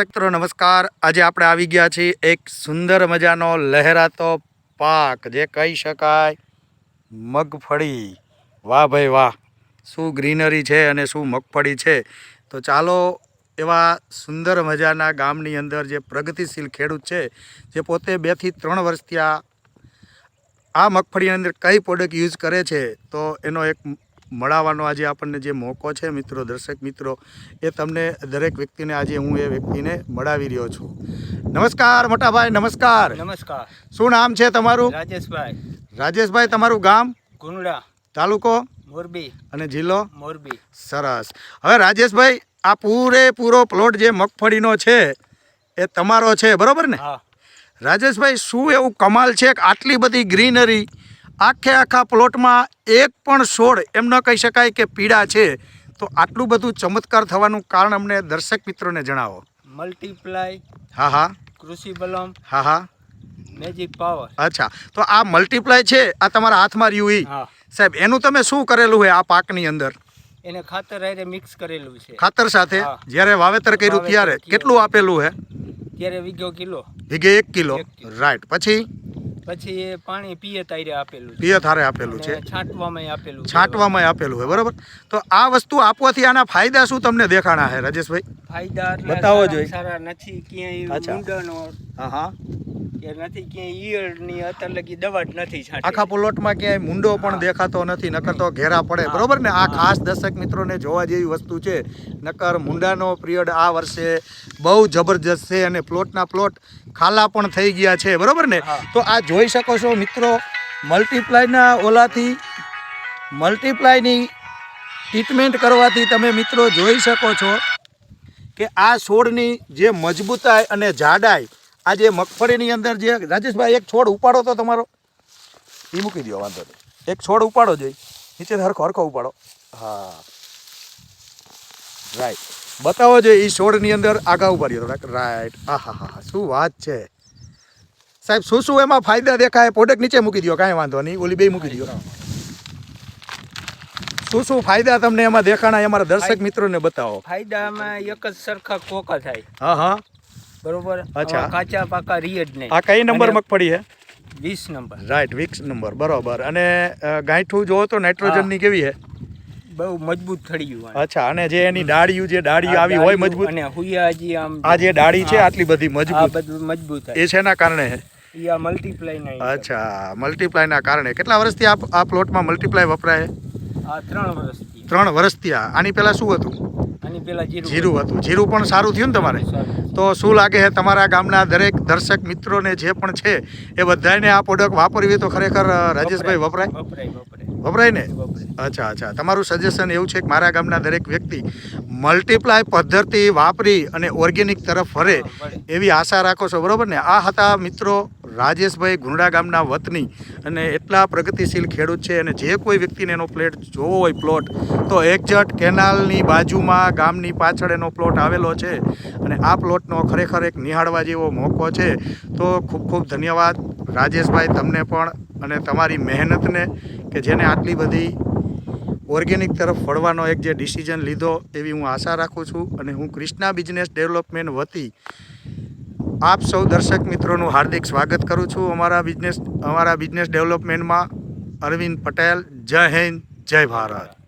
દર્શક નમસ્કાર. આજે આપણે આવી ગયા છીએ એક સુંદર મજાનો લહેરાતો પાક, જે કહી શકાય મગફળી. વાહ ભાઈ વાહ. શું ગ્રીનરી છે અને શું મગફળી છે? તો ચાલો એવા સુંદર મજાના ગામની અંદર જે પ્રગતિશીલ ખેડૂત છે, જે પોતે બેથી ત્રણ વર્ષથી આ મગફળીની અંદર કઈ પ્રોડક્ટ યુઝ કરે છે, તો એનો એક મળાવવાનો આજે આપણને જે મોકો છે મિત્રો દર્શક મિત્રો એ તમને દરેક વ્યક્તિને આજે હું એ વ્યક્તિને મળાવી રહ્યો છું. નમસ્કાર મોટાભાઈ નમસ્કાર. નમસ્કાર. શું નામ છે તમારું? રાજેશભાઈ. રાજેશભાઈ તમારું ગામ? ગુંડા. તાલુકો? મોરબી. અને જિલ્લો? મોરબી. સરસ. હવે રાજેશભાઈ આ પૂરેપૂરો પ્લોટ જે મગફળીનો છે એ તમારો છે બરોબર ને? રાજેશભાઈ શું એવું કમાલ છે કે આટલી બધી ગ્રીનરી આખે આખા પ્લોટમાં એક પણ છોડ એમ ન કહી શકાય કે પીડા છે. તો આટલું બધું ચમત્કાર થવાનું કારણ અમને દર્શક મિત્રોને જણાવો. મલ્ટીપ્લાય હા હા. કૃષિ બલમ હા હા. Magic power. અચ્છા. તો આ મલ્ટીપ્લાય છે આ તમારા હાથમાં રહ્યું ઈ. સાહેબ એનું તમે શું કરેલું હોય આ પાકની અંદર? એને ખાતર હારે મિક્સ કરેલું છે. ખાતર સાથે? જ્યારે વાવેતર કર્યું ત્યારે કેટલું આપેલું હે? ત્યારે વીઘો કિલો. વીઘે એક કિલો. રાઈટ. પછી? પછી એ પાણી પીએ તારે આપેલું છે પિયત હારે આપેલું છે છાંટવામાં આપેલું છે. છાંટવામાં આપેલું હોય બરોબર તો આ વસ્તુ આપવાથી આના ફાયદા શું તમને દેખાણા છે રાજેશભાઈ ફાયદા બતાવો સારા- જોઈએ. સારા નથી ક્યાંય. ઊંડાનો હા હા કે નથી ક્યાંય ઈયળની અત્યાર લગી દવા જ નથી છાંટી. આખા પ્લોટમાં ક્યાંય મુંડો પણ દેખાતો નથી નકર તો ઘેરા પડે. બરોબર ને? આ ખાસ દર્શક મિત્રોને જોવા જેવી વસ્તુ છે નકર મુંડાનો પિરિયડ આ વર્ષે બહુ જબરજસ્ત છે અને પ્લોટના પ્લોટ ખાલા પણ થઈ ગયા છે. બરોબર ને? તો આ જોઈ શકો છો મિત્રો મલ્ટીપ્લાયના ઓલાથી મલ્ટીપ્લાયની ટ્રીટમેન્ટ કરવાથી તમે મિત્રો જોઈ શકો છો કે આ છોડની જે મજબૂતાઈ અને જાડાઈ આ જે મગફળીની અંદર જે રાજેશભાઈ એક છોડ ઉપાડો તો તમારો. એ મૂકી દો વાંધો નહીં. એક છોડ ઉપાડો જોઈ. નીચે હરખો હરખો ઉપાડો. હા. રાઈટ બતાવો જોઈએ એ છોડની અંદર આગા ઉપાડ્યો થોડાક રાઈટ આ હા હા હા. શું વાત છે? સાહેબ શું શું એમાં ફાયદા દેખાય? પ્રોડક્ટ નીચે મૂકી દો કાંઈ વાંધો નહીં. ઓલી બે મૂકી દો શું શું ફાયદા તમને એમાં દેખાણા? અમારા દર્શક મિત્રોને બતાવો. ફાયદામાં એક જ સરખા કોકા થાય. હા હા. બરોબર? અચ્છા. કાચા પાકા રીએ જ નહીં. આ કઈ નંબર મગફળી છે વીસ નંબર. રાઈટ વીસ નંબર બરોબર. અને ગાંઠું જોવો તો નાઇટ્રોજનની કેવી છે બહુ મજબૂત થળિયું ગયું અચ્છા અને જે એની ડાળીયું જે ડાળી આવી હોય મજબૂત? અને હુયાજી આમ આ જે ડાળી છે આટલી બધી મજબૂત. મજબૂત એ શેના કારણે છે ઈ આ મલ્ટીપ્લાય ના અચ્છા મલ્ટીપ્લાયના કારણે. કેટલા વર્ષથી આ આ પ્લોટમાં મલ્ટીપ્લાય વપરાય આ ત્રણ વર્ષથી. ત્રણ વર્ષથી આની પહેલા શું હતું? જીરું હતું. જીરું પણ સારું થયું ને તમારે? તો શું લાગે છે તમારા ગામના દરેક દર્શક મિત્રોને જે પણ છે એ બધાને આ પ્રોડક્ટ વાપરવી તો ખરેખર રાજેશભાઈ વપરાય? વપરાય ને? અચ્છા અચ્છા. તમારું સજેશન એવું છે કે મારા ગામના દરેક વ્યક્તિ મલ્ટીપ્લાય પદ્ધતિ વાપરી અને ઓર્ગેનિક તરફ ફરે એવી આશા રાખો છો. બરાબર ને? આ હતા મિત્રો રાજેશભાઈ ગુંડા ગામના વતની અને એટલા પ્રગતિશીલ ખેડૂત છે અને જે કોઈ વ્યક્તિને એનો પ્લેટ જોવો હોય પ્લોટ, તો એકજટ કેનાલની બાજુમાં ગામની પાછળ એનો પ્લોટ આવેલો છે અને આ પ્લોટનો ખરેખર એક નિહાળવા જેવો મોકો છે. તો ખૂબ ખૂબ ધન્યવાદ રાજેશભાઈ તમને પણ અને તમારી મહેનતને કે જેને આટલી બધી ઓર્ગેનિક તરફ વળવાનો એક જે ડિસિઝન લીધો એવી હું આશા રાખું છું અને હું ક્રિષ્ના બિઝનેસ ડેવલપમેન્ટ વતી આપ સૌ દર્શક મિત્રોનું હાર્દિક સ્વાગત કરું છું અમારા બિઝનેસ અમારા બિઝનેસ ડેવલપમેન્ટમાં અરવિંદ પટેલ. જય હિન્દ, જય ભારત.